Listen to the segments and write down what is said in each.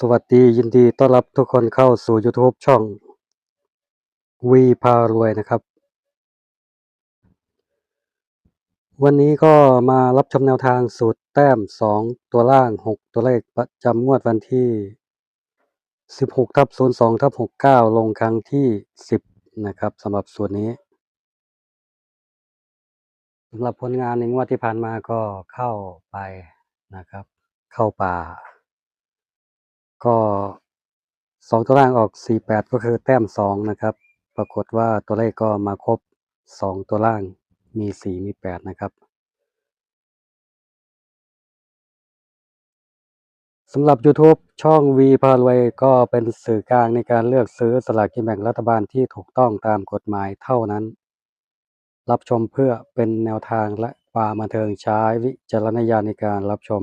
สวัสดียินดีต้อนรับทุกคนเข้าสู่ YouTube ช่องวีพารวยนะครับ วันนี้ก็มารับชมแนวทางสูตรแต้ม 2 ตัวล่าง 6 ตัวเลขประจำงวดวันที่ 16ทับ02ทับ69 ลงครั้งที่ 10 นะครับสำหรับสูตรนี้สำหรับผลงานในงวดที่ผ่านมาก็เข้าไปนะครับ เข้าป่า ก็สองตัวล่างออกสี่แปดก็คือแต้มสองนะครับ ปรากฏว่าตัวเลขก็มาครบสองตัวล่างมีสี่มีแปดนะครับสำหรับ YouTube ช่อง V พารวยก็เป็นสื่อกลางในการเลือกซื้อสลากกินแบ่งรัฐบาลที่ถูกต้องตามกฎหมายเท่านั้น รับชมเพื่อเป็นแนวทางและความบันเทิงใช้วิจารณญาณในการรับชม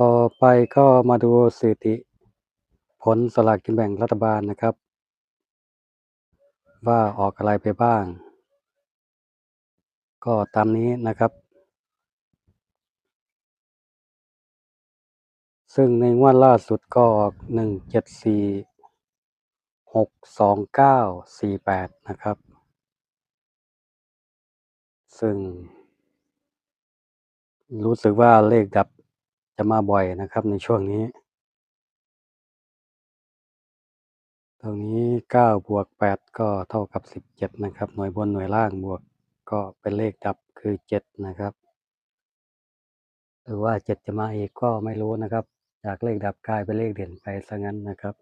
ต่อไปก็มาดูสถิติ ผลสลากกินแบ่งรัฐบาลนะครับ ว่าออกอะไรไปบ้าง ก็ตามนี้นะครับ ซึ่งในงวดล่าสุดก็ออกหนึ่งเจ็ดสี่หกสองเก้าสี่แปดนะครับ ซึ่ง รู้สึกว่าเลขดับ จะมาบ่อยนะครับในช่วงนี้ ตรงนี้เก้าบวกแปดก็เท่ากับสิบเจ็ดนะครับ หน่วยบนหน่วยล่างบวกก็เป็นเลขดับคือเจ็ดนะครับ หรือว่าเจ็ดจะมาอีกก็ไม่รู้นะครับ จากเลขดับกลายเป็นเลขเด่นไปซะงั้นนะครับ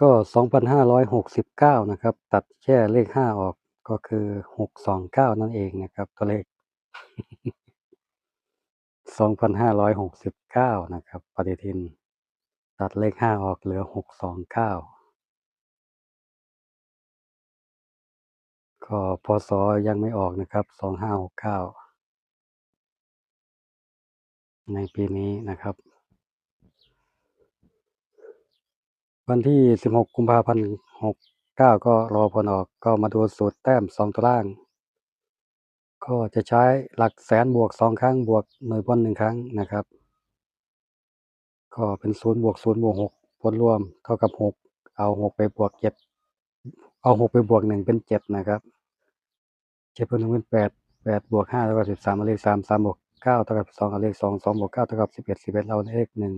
ก็สองพันห้าร้อยหกสิบเก้านะครับ ตัดแค่เลขห้าออก ก็คือหกสองเก้านั่นเองนะครับ ตัวเลขสองพันห้าร้อยหกสิบเก้านะครับ ปฏิทิน ตัดเลขห้าออกเหลือหกสองเก้าก็พศยังไม่ออกนะครับสองห้าหกเก้าในปีนี้นะครับ วันที่สิบหกกุมภาพันธ์หก เก้าก็รอผลออกก็มาดูสูตรแต้มสองตัวล่าง ก็จะใช้หลักแสนบวกสองครั้งบวกหน่วยบนหนึ่งครั้งนะครับ ก็เป็นศูนย์บวกศูนย์บวกหกผลรวมเท่ากับหกเอาหกไปบวกเจ็ดเอาหกไปบวกหนึ่งเป็นเจ็ดนะครับเจ็ดบวกหนึ่งเป็นแปดแปดบวกห้าเท่ากับสิบสามเลขสามสามบวกเก้าเท่ากับสองเลขสองสองบวกเก้าเท่ากับสิบเอ็ดสิบเอ็ดเอาเลขหนึ่ง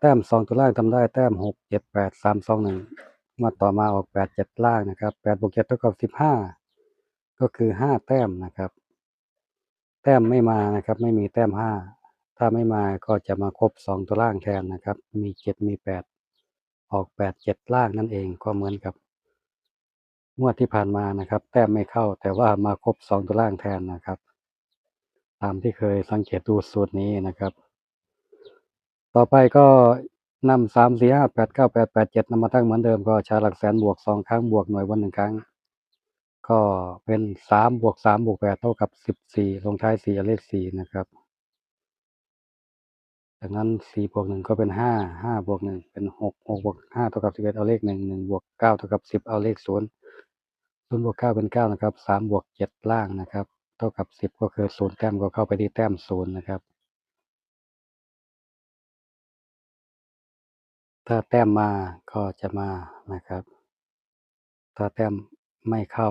แต้มสองตัวล่างทำได้แต้มหกเจ็ดแปดสามสองหนึ่ง มาต่อมาออกแปดเจ็ดล่างนะครับแปดบวกเจ็ดเท่ากับสิบห้าก็คือห้าแต้มนะครับ แต้มไม่มานะครับ ไม่มีแต้มห้าถ้าไม่มาก็จะมาครบสองตัวล่างแทนนะครับ มีเจ็ดมีแปดออกแปดเจ็ดล่างนั่นเองก็เหมือนกับงวดที่ผ่านมานะครับ แต้มไม่เข้า แต่ว่ามาครบสองตัวล่างแทนนะครับ ตามที่เคยสังเกตดูสูตรนี้นะครับ ต่อไปก็ นำสามสี่ห้าแปดเก้าแปดแปดเจ็ดนำมาตั้งเหมือนเดิมก็ใช้หลักแสนบวกสองครั้งบวกหน่วยวันหนึ่งครั้ง ก็เป็นสามบวกสามบวกแปดเท่ากับสิบสี่ลงท้ายสี่เลขสี่นะครับจากนั้นสี่บวกหนึ่งก็เป็นห้าห้าบวกหนึ่งเป็นหกหกบวกห้าเท่ากับสิบเอ็ดเอาเลขหนึ่งหนึ่งบวกเก้าเท่ากับสิบเอาเลขศูนย์ศูนย์บวกเก้าเป็นเก้านะครับสามบวกเจ็ดล่างนะครับ เท่ากับสิบก็คือศูนย์แต้มก็เข้าไปที่แต้มศูนย์นะครับ ถ้าแต้มมาก็จะมานะครับ ถ้าแต้มไม่เข้า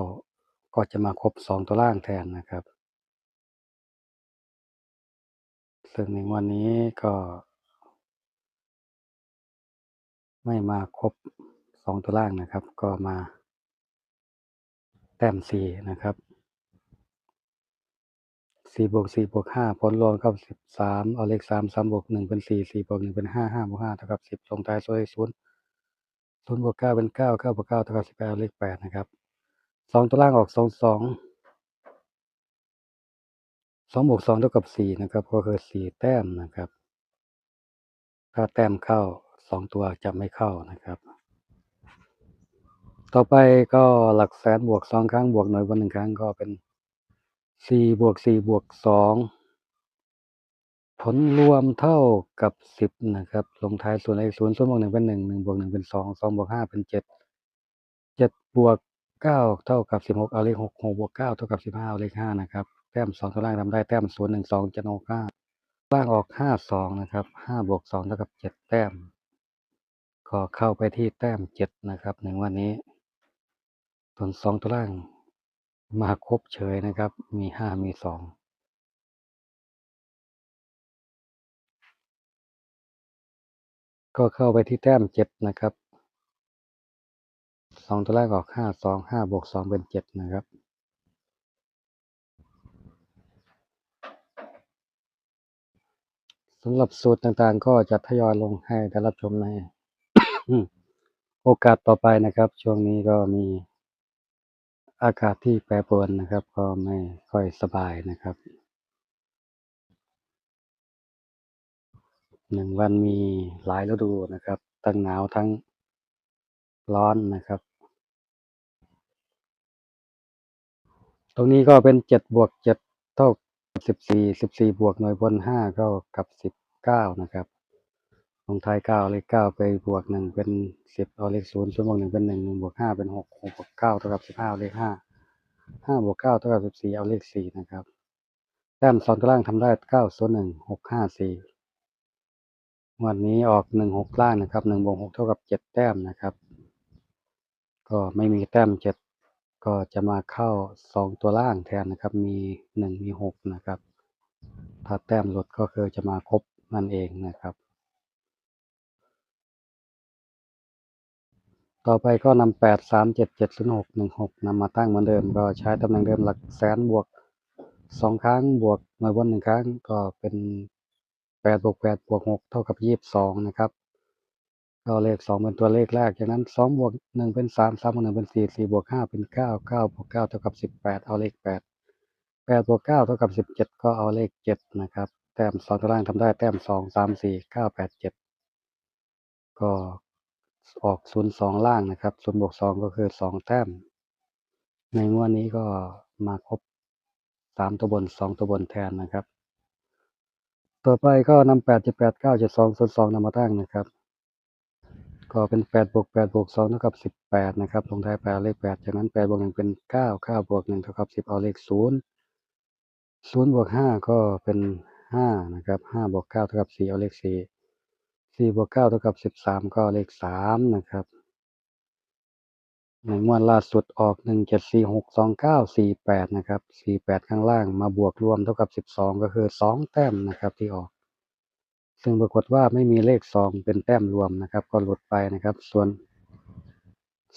ก็จะมาครบสองตัวล่างแทนนะครับ ซึ่งในวันนี้ก็ ไม่มาครบสองตัวล่างนะครับ ก็มาแต้มสี่นะครับ สี่บวกสี่บวกห้าผลรวมเข้าสิบสามเอาเลขสามสามบวกหนึ่งเป็นสี่สี่บวกหนึ่งเป็นห้าห้าบวกห้าเท่ากับสิบลงท้ายด้วยศูนย์ศูนย์บวกเก้าเป็นเก้าเก้าบวกเก้าเท่ากับสิบแปดเอาเลขแปดนะครับสองตัวล่างออกสองสองสองบวกสองเท่ากับสี่นะครับก็คือสี่แต้มนะครับ ถ้าแต้มเข้าสองตัวจะไม่เข้านะครับ ต่อไปก็หลักแสนบวกสองครั้งบวกหน่วยบนหนึ่งครั้งก็เป็น สี่บวกสี่บวกสองผลรวมเท่ากับสิบนะครับ ลงท้ายส่วนเลขศูนย์ศูนบวกหนึ่งเป็นหนึ่งหนึ่งบวกหนึ่งเป็นสองสองบวกห้าเป็นเจ็ดเจ็ดบวกเก้าเท่ากับสิบหกเอาเลขหกหกบวกเก้าเท่ากับสิบห้าเอาเลขห้านะครับแต้มสองตัวล่างทำได้แต้มศูนย์หนึ่งสองจะโนห้าล่างออกห้าสองนะครับห้าบวกสองเท่ากับเจ็ดแต้ม ก็เข้าไปที่แต้มเจ็ดนะครับในวันนี้ส่วนสองตัวล่าง มาครบเฉยนะครับ มีห้ามีสองก็เข้าไปที่แต้มเจ็ดนะครับสองตัวแรกออกห้าสองห้าบวกสองเป็นเจ็ดนะครับ สำหรับสูตรต่างๆ ก็จะทยอยลงให้ได้รับชมใน โอกาสต่อไปนะครับ ช่วงนี้ก็มี อากาศที่แปรปรวนนะครับ ก็ไม่ค่อยสบายนะครับหนึ่งวันมีหลายฤดูนะครับ ทั้งหนาวทั้งร้อนนะครับ ตรงนี้ก็เป็นเจ็ดบวกเจ็ดเท่ากับสิบสี่สิบสี่บวกหน่วยบนห้าเท่ากับสิบเก้านะครับ ลงท้ายเก้าเลขเก้าไปบวกหนึ่งเป็นสิบเอาเลขศูนย์ศูนย์บวกหนึ่งเป็นหนึ่งหนึ่งบวกห้าเป็นหกหกบวกเก้าเท่ากับสิบห้าเลขห้าห้าบวกเก้าเท่ากับสิบสี่เอาเลขสี่นะครับแต้มสองตัวล่างทำได้เก้าศูนย์หนึ่งหกห้าสี่วันนี้ออกหนึ่งหกล่างนะครับหนึ่งบวกหกเท่ากับเจ็ดแต้มนะครับ ก็ไม่มีแต้มเจ็ดก็จะมาเข้าสองตัวล่างแทนนะครับ มีหนึ่งมีหกนะครับ ถ้าแต้มหลุดก็คือจะมาครบนั่นเองนะครับ ต่อไปก็นำแปดสามเจ็ดเจ็ดศูนย์หกหนึ่งหกนำมาตั้งเหมือนเดิม ก็ใช้ตำแหน่งเดิมหลักแสนบวกสองครั้งบวกหน่วยบนหนึ่งครั้งก็เป็นแปดบวกแปดบวกหกเท่ากับยี่สิบสองนะครับก็เลขสองเป็นตัวเลขแรกจากนั้นสองบวกหนึ่งเป็นสามสามบวกหนึ่งเป็นสี่สี่บวกห้าเป็นเก้าเก้าบวกเก้าเท่ากับสิบแปดเอาเลขแปดแปดบวกเก้าเท่ากับสิบเจ็ดก็เอาเลขเจ็ดนะครับ แต้มสองตัวล่างทำได้แต้มสองสามสี่เก้าแปดเจ็ดก็ ออกศูนย์สองล่างนะครับศูนย์บวกสองก็คือสองแต้ม ในงวดนี้ก็มาครบสามตัวบนสองตัวบนแทนนะครับ ต่อไปก็นำแปดเจ็ดแปดเก้าเจ็ดสองศูนย์สองนำมาตั้งนะครับ ก็เป็นแปดบวกแปดบวกสองเท่ากับสิบแปดนะครับลงท้ายแปดเลขแปดจากนั้นแปดบวกหนึ่งเป็นเก้าเก้าบวกหนึ่งเท่ากับสิบเอาเลขศูนย์ศูนย์บวกห้าก็เป็นห้านะครับห้าบวกเก้าเท่ากับสี่เอาเลขสี่ สี่บวกเก้าเท่ากับสิบสามก็เลขสามนะครับในงวดล่าสุดออกหนึ่งเจ็ดสี่หกสองเก้าสี่แปดนะครับสี่แปดข้างล่างมาบวกรวมเท่ากับสิบสองก็คือสองแต้มนะครับที่ออก ซึ่งปรากฏว่าไม่มีเลขสองเป็นแต้มรวมนะครับ ก็หลุดไปนะครับ ส่วน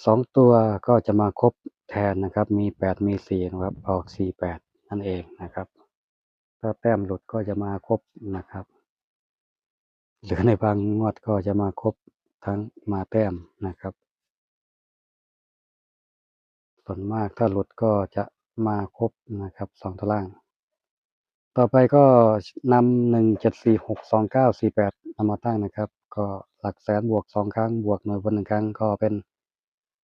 สองตัวก็จะมาครบแทนนะครับ มีแปดมีสี่นะครับออกสี่แปดนั่นเองนะครับ ถ้าแต้มหลุดก็จะมาครบนะครับ หรือในบางงวดก็จะมาครบทั้งมาแต้มนะครับ ส่วนมากถ้าหลุดก็จะมาครบนะครับสองตัวล่าง ต่อไปก็นำหนึ่งเจ็ดสี่หกสองเก้าสี่แปดนำมาตั้งนะครับ ก็หลักแสนบวกสองครั้งบวกหน่วยบนหนึ่งครั้งก็เป็น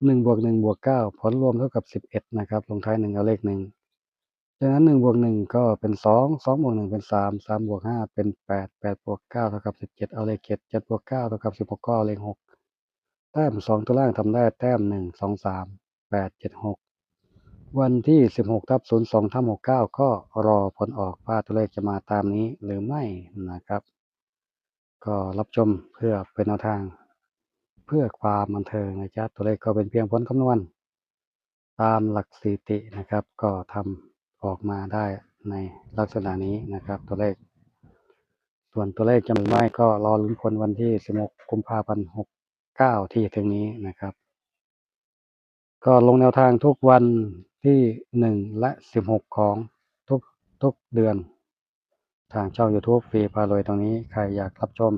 หนึ่งบวกหนึ่งบวกเก้าผลรวมเท่ากับสิบเอ็ดนะครับ ลงท้ายหนึ่งเอาเลขหนึ่ง จากนั้นหนึ่งบวกหนึ่งก็เป็นสองสองบวกหนึ่งเป็นสามสามบวกห้าเป็นแปดแปดบวกเก้าเท่ากับสิบเจ็ดเอาเลขเจ็ดเจ็ดบวกเก้าเท่ากับสิบหกก็เอาเลขหกแต้มสองตัวล่างทำได้แต้มหนึ่งสองสามแปดเจ็ดหกวันที่สิบหกทับศูนย์สองทับหกเก้าก็รอผลออกว่าตัวเลขจะมาตามนี้หรือไม่นะครับ ก็รับชมเพื่อเป็นแนวทาง เพื่อความบันเทิงนะจ๊ะตัวเลขก็เป็นเพียงผลคำนวณ ตามหลักสถิตินะครับ ก็ทำ ออกมาได้ในลักษณะนี้นะครับ ตัวเลข ส่วนตัวเลขจะเป็นไม่ก็รอลุ้นผลวันที่ 16 กุมภาพันธ์ 69 ที่ถึงนี้นะครับ ก็ลงแนวทางทุกวันที่ 1 และ 16 ของทุกทุกเดือน ทางช่อง YouTube ฟรีพารวยตรงนี้ใครอยากรับชม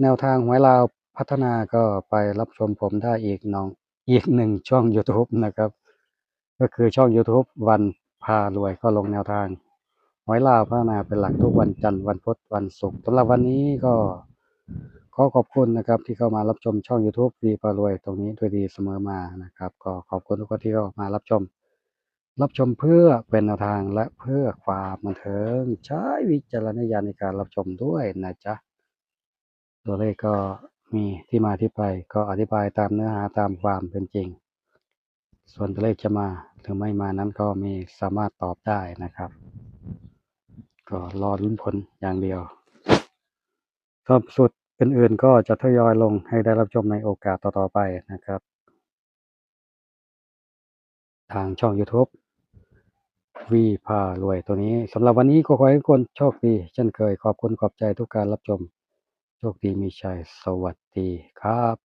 แนวทางหวยลาวพัฒนาก็ไปรับชมผมได้อีกน้องอีกหนึ่งช่อง YouTube นะครับ ก็คือช่อง YouTube วัน พารวยก็ลงแนวทางหวยลาวพัฒนาเป็นหลักทุกวันจันทร์วันพุธวันศุกร์สำหรับวันนี้ก็ขอขอบคุณนะครับที่เข้ามารับชมช่อง YouTube ฟรีพารวยตรงนี้ด้วยดีเสมอมานะครับ ก็ขอบคุณทุกคนที่เข้ามารับชม รับชมเพื่อเป็นแนวทางและเพื่อความบันเทิงใช้วิจารณญาณในการรับชมด้วยนะจ๊ะตัวเลขก็มีที่มาที่ไปก็อธิบายตามเนื้อหาตามความเป็นจริง ส่วนตัวเลขจะมา หรือไม่มานั้นก็ไม่สามารถตอบได้นะครับ ก็รอลุ้นผลอย่างเดียวสำหรับสุดอื่นๆ ก็จะทยอยลงให้ได้รับชมในโอกาสต่อๆไปนะครับ ทางช่อง YouTube วีพารวยตัวนี้สำหรับวันนี้ก็ขอให้ทุกคนโชคดี เช่นเคยขอบคุณขอบใจทุกการรับชม โชคดีมีชัยสวัสดีครับ